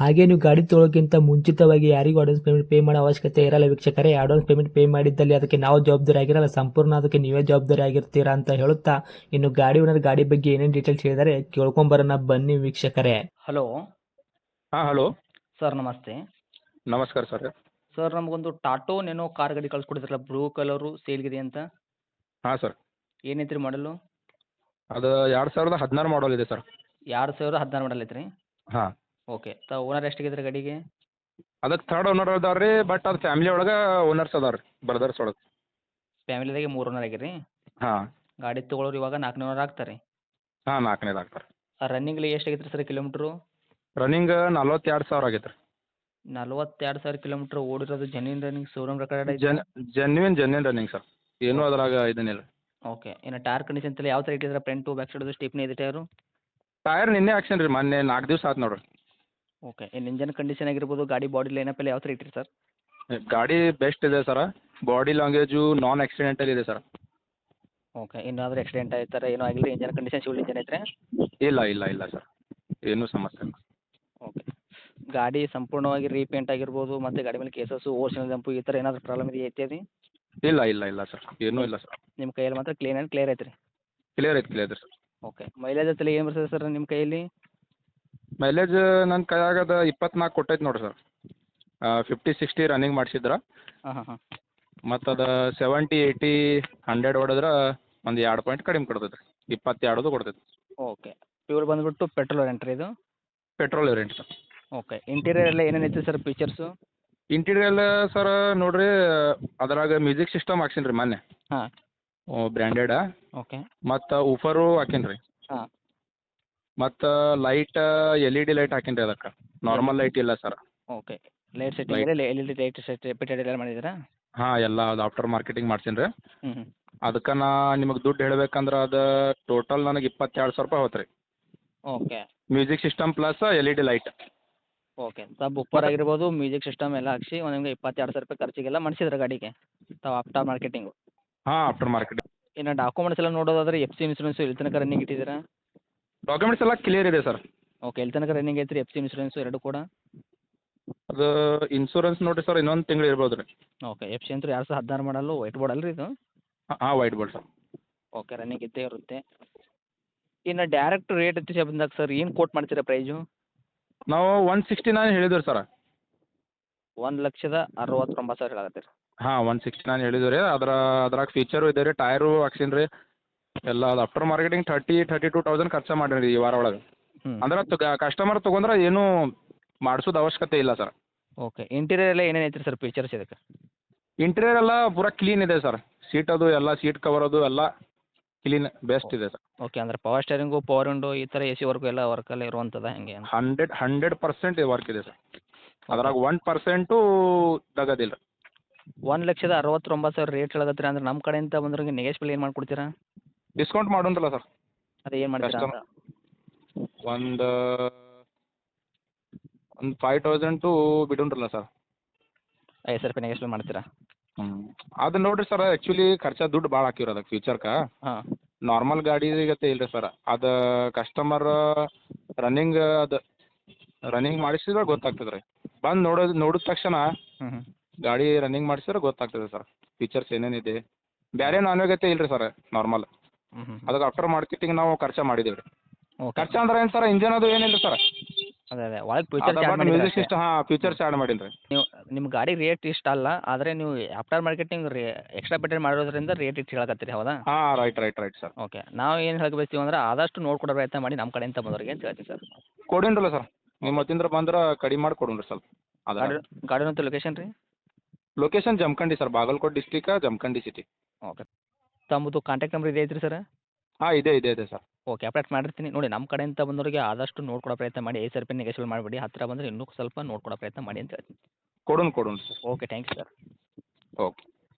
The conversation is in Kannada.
ಹಾಗೆ ನೀವು ಗಾಡಿ ತೊಳೋಕ್ಕಿಂತ ಮುಂಚಿತವಾಗಿ ಯಾರಿಗೂ ಅಡ್ವಾನ್ಸ್ ಪೇಮೆಂಟ್ ಪೇ ಮಾಡೋ ಅವಶ್ಯಕತೆ ಇರಲ್ಲ ವೀಕ್ಷಕರೇ. ಅಡ್ವಾನ್ಸ್ ಪೇಮೆಂಟ್ ಪೇ ಮಾಡಿದ್ದಲ್ಲಿ ಅದಕ್ಕೆ ನಾವು ಜವಾಬ್ದಾರಿ ಆಗಿರಲ್ಲ. ಸಂಪೂರ್ಣ ಅದಕ್ಕೆ ನೀವೇ ಜವಾಬ್ದಾರಿ ಆಗಿರ್ತೀರಾ ಅಂತ ಹೇಳುತ್ತಾ ಇನ್ನು ಗಾಡಿ ಓನರ್ ಗಾಡಿ ಬಗ್ಗೆ ಏನೇನು ಡೀಟೇಲ್ಸ್ ಹೇಳಿದರೆ ಕೇಳ್ಕೊಂಬರೋಣ ಬನ್ನಿ ವೀಕ್ಷಕರೇ. ಹಲೋ ಹಾಂ ಹಲೋ ಸರ್ ನಮಸ್ತೆ. ನಮಸ್ಕಾರ ಸರ್ ಸರ್ ನಮಗೊಂದು ಟಾಟೋ ನೆನೋ ಕಾರ್ ಗಾಡಿ ಕಳ್ಸ್ಕೊಡಿದ್ರಲ್ಲ ಬ್ಲೂ ಕಲರು ಸೇಲ್ಗಿದೆ ಅಂತ. ಹಾಂ ಸರ್ ಏನೈತ್ರಿ ಮಾಡಲು ಅದು ಎರಡು ಸಾವಿರದ ಹದಿನಾರು ಮಾಡಲ್ ಇದೆ ಸರ್ ಎರಡು ಸಾವಿರದ ಹದಿನಾರು ಮಾಡಲ್ ಐತ್ರಿ. ಹಾಂ. ಓಕೆ ತ ಓನರ್ ಎಷ್ಟಾಗಿದ್ರಿ ಗಾಡಿಗೆ ಅದಕ್ಕೆ ಥರ್ಡ್ ಓನರ್ ಅದಾರ ರೀ ಬಟ್ ಅದು ಫ್ಯಾಮಿಲಿ ಒಳಗೆ ಓನರ್ಸ್ ಅದಾರ ರೀ ಬ್ರದರ್ಸ್ ಒಳಗೆ ಫ್ಯಾಮಿಲಿದಾಗೆ ಮೂರು ಓನರ್ ಆಗಿರಿ ಹಾಂ ಗಾಡಿ ತೊಗೊಳೋರು ಇವಾಗ ನಾಲ್ಕನೇ ಓನರ್ ಆಗ್ತಾರೆ ಹಾಂ ನಾಲ್ಕನೇದು ಆಗ್ತಾರೆ ರನ್ನಿಂಗ್ಲಿ ಎಷ್ಟಾಗೈತ್ರಿ ಸರ್ ಕಿಲೋಮೀಟ್ರು ರನ್ನಿಂಗ್ ನಲ್ವತ್ತೆರಡು ಸಾವಿರ ಆಗೈತೆ ರೀ ನಲ್ವತ್ತೆರಡು ಸಾವಿರ ಕಿಲೋಮೀಟ್ರ್ ಓಡಿರೋದು ಜೆನ್ಯೂನ್ ರನ್ನಿಂಗ್ ಶೋರೂಮ್ ರೆಕಾರ್ಡ್ ಜನ್ ಜೆನ್ಯೂನ್ ಜೆನ್ಯೂನ್ ರನ್ನಿಂಗ್ ಸರ್ ಏನೂ ಅದ್ರಾಗ ಇದನ್ನಿಲ್ಲ ಓಕೆ ಇನ್ನು ಟೈರ್ ಕಂಡೀಷನ್ ಯಾವ ಥರ ಇಟ್ಟಿದ್ರೆ front to back side stepney ಇದೆ ಟೈರು ಟೈರ್ ನಿನ್ನೆ ಹಾಕ್ಸೇನ್ ರೀ ಮೊನ್ನೆ ನಾಲ್ಕು ದಿವಸ ಆಯ್ತು ನೋಡ್ರಿ ಓಕೆ ಇನ್ನು ಇಂಜನ್ ಕಂಡೀಷನ್ ಆಗಿರ್ಬೋದು ಗಾಡಿ ಬಾಡಿ ಲೈನಪ್ ಎಲ್ಲ ಯಾವ ಥರ ಇಟ್ಟಿರಿ ಸರ್ ಗಾಡಿ ಬೆಸ್ಟ್ ಇದೆ sir body language non accidental ಇದೆ ಸರ್ ಓಕೆ ಏನಾದರೂ ಆಕ್ಸಿಡೆಂಟ್ ಆಯ್ತಾರೆ ಏನೋ ಆಗಿಲ್ಲ ಇಂಜನ್ ಕಂಡೀಷನ್ ಶಿವಲ್ ಇಂಜನ್ ಐತ್ರಿ? ಇಲ್ಲ ಇಲ್ಲ ಇಲ್ಲ ಸರ್ ಏನೂ ಸಮಸ್ಯೆ ಇಲ್ಲ. ಓಕೆ ಗಾಡಿ ಸಂಪೂರ್ಣವಾಗಿ ರೀಪೇಂಟ್ ಆಗಿರ್ಬೋದು ಮತ್ತು ಗಾಡಿ ಮೇಲೆ ಕೇಸಸ್ಸು ಓರ್ಜಿನಲ್ ಜಂಪು ಈ ಥರ ಏನಾದರೂ ಪ್ರಾಬ್ಲಮ್ ಇದೆಯಾ ಇತ್ಯಾದಿ ಇಲ್ಲ ಇಲ್ಲ ಇಲ್ಲ ಸರ್ ಏನೂ ಇಲ್ಲ ಸರ್ ನಿಮ್ಮ ಕೈಯಲ್ಲಿ ಮಾತ್ರ ಕ್ಲೀನ್ ಆ್ಯಂಡ್ ಕ್ಲಿಯರ್ ಐತ್ರಿ? ಕ್ಲಿಯರ್ ಐತೆ ಕ್ಲಿಯರ್ ಐತೆ ಸರ್ ಓಕೆ ಮೈಲೇಜ್ ಅಲ್ಲಿ ಏನು ಬರ್ತದೆ ಸರ್ ನಿಮ್ಮ ಕೈಯಲ್ಲಿ? ಮೈಲೇಜ್ ನನ್ನ ಕೈಯಾಗದ ಇಪ್ಪತ್ನಾಲ್ಕು ಕೊಟ್ಟೈತೆ ನೋಡಿರಿ ಸರ್. ಫಿಫ್ಟಿ ಸಿಕ್ಸ್ಟಿ ರನ್ನಿಂಗ್ ಮಾಡಿಸಿದ್ರ. ಹಾಂ ಹಾಂ ಹಾಂ. ಮತ್ತು ಅದು ಸೆವೆಂಟಿ ಏಯ್ಟಿ ಹಂಡ್ರೆಡ್ ಹೊಡೆದ್ರೆ ಒಂದು ಎರಡು ಪಾಯಿಂಟ್ ಕಡಿಮೆ ಕೊಡ್ತೈತೆ ರೀ ಇಪ್ಪತ್ತೆರಡು ಕೊಡ್ತೈತೆ ಓಕೆ. ಪ್ಯೂರ್ ಬಂದ್ಬಿಟ್ಟು ಪೆಟ್ರೋಲ್ ಎಂಟ್ರಿ ಇದು? Petrol variant sir. Okay. Interior ಎಲ್ಲ ಏನೇನು ಐತೆ ಸರ್ ಫೀಚರ್ಸು ಇಂಟೀರಿಯಲ್ ಸರ್ ನೋಡಿರಿ ಅದ್ರಾಗ ಮ್ಯೂಸಿಕ್ ಸಿಸ್ಟಮ್ ಹಾಕ್ಸೀನಿ ರೀ ಮೊನ್ನೆ. ಹಾಂ. Branded okay. ಮತ್ತು ಉಫರು ಹಾಕೀನಿ ರೀ ಹಾಂ. ಮತ್ತು light L E D light ಹಾಕೀನಿ ರೀ ಅದಕ್ಕೆ. ನಾರ್ಮಲ್ ಲೈಟ್ ಇಲ್ಲ ಸರ್ ಓಕೆ ಲೈಟ್ ಸೆಟ್ಟಿಂಗ್ ಎಲ್ಲ L E D light set repeated ಎಲ್ಲ ಮಾಡಿದ್ದೀರಾ? ಹಾಂ ಎಲ್ಲ ಅದು ಆಫ್ಟರ್ ಮಾರ್ಕೆಟಿಂಗ್ ಮಾಡ್ಸೀನಿ ರೀ ಹ್ಞೂ ಹ್ಞೂ ಅದಕ್ಕೆ ನಾ ನಿಮಗೆ ದುಡ್ಡು ಹೇಳ್ಬೇಕಂದ್ರೆ ಅದು ಟೋಟಲ್ ನನಗೆ ಇಪ್ಪತ್ತೆರಡು ಸಾವಿರ ರೂಪಾಯಿ ಹೋತ್ರಿ. ರೀ okay music system plus L E D light okay subwoofer ಆಗಿರ್ಬೋದು ಮ್ಯೂಸಿಕ್ ಸಿಸ್ಟಮ್ ಎಲ್ಲ ಹಾಕ್ಸಿ ಒಂದು ನಿಮಗೆ ಇಪ್ಪತ್ತೆರಡು ಸಾವಿರ ರೂಪಾಯಿ ಖರ್ಚಿಗೆಲ್ಲ ಮಾಡಿಸಿದ್ರೆ ಗಾಡಿಗೆ. ತಾವು ಆಫ್ಟರ್ ಮಾರ್ಕೆಟಿಂಗು ಹಾಂ ಆಫ್ಟರ್ ಮಾರ್ಕೆಟಿಂಗ್ ಇನ್ನು ಡಾಕ್ಯುಮೆಂಟ್ಸ್ ಎಲ್ಲ ನೋಡೋದಾದ್ರೆ ಎಫ್ ಸಿ ಇನ್ಸೂರೆನ್ಸ್ ಇಲ್ಲಿ ತನಕ ರನ್ನಿಂಗ್ ಇಟ್ಟಿದ್ದೀರಾ? ಡಾಕ್ಯುಮೆಂಟ್ಸ್ ಎಲ್ಲ ಕ್ಲಿಯರ್ ಇದೆ ಸರ್ ಓಕೆ ಎಲ್ಲಿ ತನಕ ರನ್ನಿಂಗ್ ಐತ್ರಿ? ಎಫ್ ಸಿ ಇನ್ಶೂರೆನ್ಸ್ ಎರಡು ಕೂಡ? ಅದು ಇನ್ಶೂರೆನ್ಸ್ ನೋಡಿರಿ ಸರ್ ಇನ್ನೊಂದು ತಿಂಗಳು ಇರ್ಬೋದು ರೀ. ಓಕೆ ಎಫ್ ಸಿ ಅಂತ ಎರಡು ಸಾವಿರದ ಹದಿನಾರು ಮಾಡಲ್ಲ ವೈಟ್ ಬೋರ್ಡ್ ಅಲ್ರಿ ಇದು? ಹಾಂ white board sir okay running ಇದ್ದೇ ಇರುತ್ತೆ. ಇನ್ನು ಡೈರೆಕ್ಟ್ ರೇಟ್ ಅಂತ ಬಂದಾಗ ಸರ್ ಏನು ಕೋಟ್ ಮಾಡ್ತೀರಾ ಪ್ರೈಸು ನಾವು ಒನ್ ಸಿಕ್ಸ್ಟಿ ನೈನ್ ಹೇಳಿದ್ವಿ ಸರ್ ಒಂದು ಲಕ್ಷದ ಅರವತ್ತೊಂಬತ್ತು ಸಾವಿರ ಹೇಳಾಗತ್ತೆ ರೀ ಹಾಂ ಒನ್ ಸಿಕ್ಸ್ಟಿ ನೈನ್ ಹೇಳಿದ್ವಿ ರೀ. ಅದರ ಅದ್ರಾಗ ಫೀಚರು ಇದೆ ರೀ ಟೈರು ಹಾಕ್ಸೀನಿ ರೀ. ಎಲ್ಲ ಅದು. After marketing thirty thirty two thousand ಖರ್ಚು ಮಾಡೀನಿ ಈ ವಾರ ಒಳಗೆ. ಹ್ಞೂ ಅಂದ್ರೆ ಕಸ್ಟಮರ್ ತೊಗೊಂಡ್ರೆ ಏನೂ ಮಾಡಿಸೋದು ಅವಶ್ಯಕತೆ ಇಲ್ಲ ಸರ್ ಓಕೆ ಇಂಟೀರಿಯರ್ ಎಲ್ಲ ಏನೇನು ಐತ್ರಿ ಸರ್ ಫೀಚರ್ಸ್ ಇದಕ್ಕೆ? ಇಂಟೀರಿಯರ್ ಎಲ್ಲ ಪೂರಾ ಕ್ಲೀನ್ ಇದೆ ಸರ್ ಸೀಟ್ ಅದು ಎಲ್ಲ ಸೀಟ್ ಕವರ್ ಅದು ಎಲ್ಲ ಕ್ಲೀನ್ ಬೆಸ್ಟ್ ಇದೆ ಸರ್ ಓಕೆ ಅಂದ್ರೆ ಪವರ್ ಸ್ಟೇರಿಂಗು ಪವರ್ ವಿಂಡೋ ಈ ಥರ ಎ ಸಿ ವರ್ಕು ಎಲ್ಲ ವರ್ಕಲ್ಲಿ ಇರುವಂಥದ್ದು ಹಂಗೆ ಹಂಡ್ರೆಡ್ ಹಂಡ್ರೆಡ್ ಪರ್ಸೆಂಟ್ ವರ್ಕ್ ಇದೆ ಸರ್ ಅದ್ರಾಗ ಒನ್ ಪರ್ಸೆಂಟು ತಗೋದಿಲ್ಲ. ಒಂದು ಲಕ್ಷದ ಅರವತ್ತೊಂಬತ್ತು ಸಾವಿರ ರೇಟ್ ಹೇಳಕತ್ತೀರ ಅಂದ್ರೆ ನಮ್ಮ ಕಡೆಯಿಂದ ಬಂದ್ರಿಗೆ ನೆಗೆಶ್ಬಲ್ ಏನು ಮಾಡ್ಕೊಡ್ತೀರಾ? ಡಿಸ್ಕೌಂಟ್ ಮಾಡೋಣಲ್ಲ ಸರ್ ಅದೇ ಏನು ಮಾಡ್ತೀರಾ ಅಂತ. ಒಂದು ಒಂದು ಫೈವ್ ತೌಸಂಡ್ ಟು ಬಿಡೋಣ್ರಲ್ಲ ಸರ್ ಐದು ಸಾವಿರ ರೂಪಾಯಿ ಎಷ್ಟು ಮಾಡ್ತೀರಾ? ಹ್ಞೂ ಅದು ನೋಡಿರಿ ಸರ್ ಆ್ಯಕ್ಚುಲಿ ಖರ್ಚು ದುಡ್ಡು ಭಾಳ ಹಾಕಿವ್ರಿ ಅದಕ್ಕೆ ಫ್ಯೂಚರ್ಕ ಹಾಂ. ನಾರ್ಮಲ್ ಗತೆ ಇಲ್ಲ ಸರ್ ಅದು ಕಸ್ಟಮರ್ ರನ್ನಿಂಗ್ ಅದು ರನ್ನಿಂಗ್ ಮಾಡಿಸಿದ್ರೆ ಗೊತ್ತಾಗ್ತದೆ ರೀ ಬಂದು ನೋಡೋದು ನೋಡಿದ ತಕ್ಷಣ ಹ್ಞೂ ಗಾಡಿ ರನ್ನಿಂಗ್ ಮಾಡಿಸಿದ್ರೆ ಗೊತ್ತಾಗ್ತದೆ ಸರ್ ಫೀಚರ್ಸ್ ಏನೇನಿದೆ. ಬೇರೆ ನಾನ್ವೇಗತ್ತೆ ಇಲ್ಲ ರೀ ಸರ್ ನಾರ್ಮಲ್ ಹ್ಞೂ ಹ್ಞೂ ಅದಕ್ಕೆ ಆಫ್ಟರ್ ಮಾರ್ಕೆಟಿಂಗ್ ನಾವು ಖರ್ಚು ಮಾಡಿದ್ದೀವಿ ರೀ ಓಕೆ ಖರ್ಚು ಅಂದ್ರೆ ಏನು ಸರ್ ಇಂಜನ್ ಅದು ಏನಿಲ್ಲ ಸರ್ ಅದೇ ಅದೇ. ಒಳಗೆ ಫ್ಯೂಚರ್ ಇಷ್ಟು ಮ್ಯೂಸಿಕ್ ಸಿಸ್ಟಮ್ ಹಾಂ ಫ್ಯೂಚರ್ಸ್ ಆ್ಯಡ್ ಮಾಡೀನಿ ರೀ ನೀವು ನಿಮ್ಮ ಗಾಡಿ ರೇಟ್ ಇಷ್ಟ ಅಲ್ಲ ಆದರೆ ನೀವು ಆಫ್ಟರ್ ಮಾರ್ಕೆಟಿಂಗ್ ರೇ ಎಕ್ಸ್ಟ್ರಾ ಪೇಟೆಂಟ್ ಮಾಡಿರೋದ್ರಿಂದ ರೇಟ್ ಇಟ್ಟು ಹೇಳಕತ್ತೀರಿ ಹೌದಾ? ಹಾಂ right right right sir okay ನಾವು ಏನು ಹೇಳಕ್ಕೆ ಬಯಸ್ತೀವಿ ಅಂದ್ರೆ ಆದಷ್ಟು ನೋಡ್ಕೊಡೋ ಪ್ರಯತ್ನ ಮಾಡಿ ನಮ್ಮ ಕಡೆಯಿಂದ ಬಂದವ್ರಿಗೆ ಅಂತ ಹೇಳ್ತೀನಿ ಸರ್ ಕೊಡೀನಲ್ಲ ಸರ್ ನಿಮ್ಮ ಮತ್ತಿಂದ್ರ ಬಂದ್ರೆ ಕಡಿಮೆ ಮಾಡಿ ಕೊಡೋಣ್ರಿ ಸ್ವಲ್ಪ. ಅದ ಗಾಡಿ ಗಾಡಿನಂತ ಲೊಕೇಶನ್ ರೀ? Location Jamkhandi sir Bagalkot district Jamkhandi city okay ತಮ್ಮದು ಕಾಂಟ್ಯಾಕ್ಟ್ ನಂಬರ್ ಇದೆ ಐತ್ರಿ ಸರ್ ಹಾಂ ಇದೆ ಇದೆ ಇದೆ ಸರ್ ಓಕೆ ಅಪ್ಡೇಟ್ ಮಾಡಿರ್ತೀನಿ. ನೋಡಿ ನಮ್ಮ ಕಡೆಯಿಂದ ಬಂದವರಿಗೆ ಆದಷ್ಟು ನೋಡ್ಕೊಡೋ ಪ್ರಯತ್ನ ಮಾಡಿ. ಐದು ಸಾವಿರ ರೂಪಾಯಿ ಮಾಡಿಬಿಡಿ. ಹತ್ತಿರ ಬಂದರೆ ಇನ್ನೂ ಸ್ವಲ್ಪ ನೋಡ್ಕೊಡೋ ಪ್ರಯತ್ನ ಮಾಡಿ ಅಂತ ಹೇಳ್ತೀನಿ. ಕೊಡೋಣ ಕೊಡೋಣ sir okay you sir okay